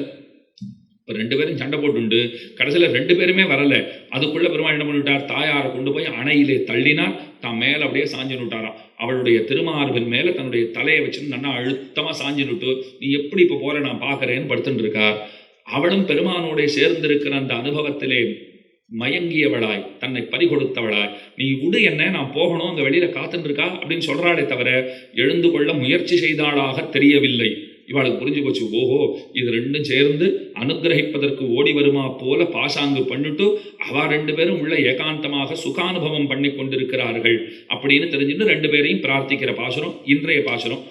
இப்போ ரெண்டு பேரும் சண்டை போட்டுண்டு கடைசியில் ரெண்டு பேருமே வரலை. அதுக்குள்ளே பெருமாள் என்ன பண்ணிவிட்டார்? தாயாரை கொண்டு போய் அணையிலே தள்ளினார். தான் மேலே அப்படியே சாஞ்சு விட்டாராம் அவளுடைய திருமார்பின் மேலே தன்னுடைய தலையை வச்சு நன்னா அழுத்தமாக சாஞ்சு விட்டு நீ எப்படி இப்போ போகிற நான் பார்க்கறேன்னு படுத்துட்டு அவளும் பெருமானோட சேர்ந்திருக்கிற அந்த அனுபவத்திலே மயங்கியவளாய் தன்னை பறிகொடுத்தவளாய் நீ விடு என்ன? நான் போகணும் அங்கே வெளியில காத்துட்டு இருக்கா? அப்படின்னு சொல்றாளே தவிர எழுந்து கொள்ள முயற்சி செய்தாளாக தெரியவில்லை. இவளுக்கு புரிஞ்சு போச்சு ஓஹோ இது ரெண்டும் சேர்ந்து அனுகிரகிப்பதற்கு ஓடி வருமா போல பாசாங்கு பண்ணிட்டு அவ ரெண்டு பேரும் உள்ள ஏகாந்தமாக சுகானுபவம் பண்ணி கொண்டிருக்கிறார்கள் அப்படின்னு தெரிஞ்சுட்டு ரெண்டு பேரையும் பிரார்த்திக்கிற பாசுரம் இன்றைய பாசுரம்.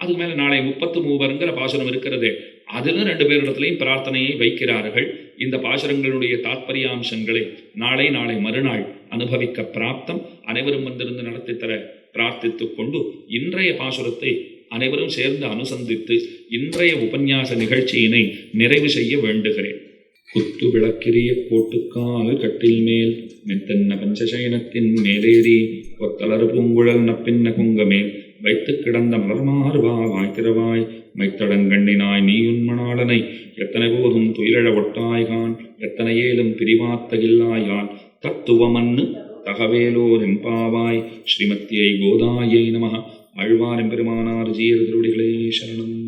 அதுக்கு மேலே நாளை முப்பத்து மூவருங்கிற பாசுரம் இருக்கிறதே. அதிலும் ரெண்டு பேரிடத்திலையும் பிரார்த்தனையை வைக்கிறார்கள். இந்த பாசுரங்களுடைய தாத்பரியாம்சங்களை நாளை நாளை மறுநாள் அனுபவிக்க பிராப்தம் அனைவரும் வந்திருந்து நடத்தி தர பிரார்த்தித்துக் கொண்டு இன்றைய பாசுரத்தை அனைவரும் சேர்ந்து அனுசந்தித்து இன்றைய உபன்யாச நிகழ்ச்சியினை நிறைவு செய்ய வேண்டுகிறேன். குத்து விளக்கிரிய கோட்டுக்கால் கட்டில் மேல் மெத்தன்ன பஞ்சசயனத்தின் மேலேறி ஒத்தலர் பூங்குழல் நப்பின்ன குங்கமேல் வைத்து கிடந்த மலர்மாறுவா வாய்க்கிறவாய் மைத்தடங்கண்ணினாய் நீயுன்மணாளனை எத்தனை போதும் துயிலழ ஒட்டாய்கான் எத்தனை ஏலும் பிரிவாத்தகில்லாயான் தத்துவமன்னு தகவேலோர் எம்பாவாய் ஸ்ரீமத்தியை கோதாயை நமக ஆழ்வார் எம்பெருமானார் ஜீர திருவடிகளே சரணம்.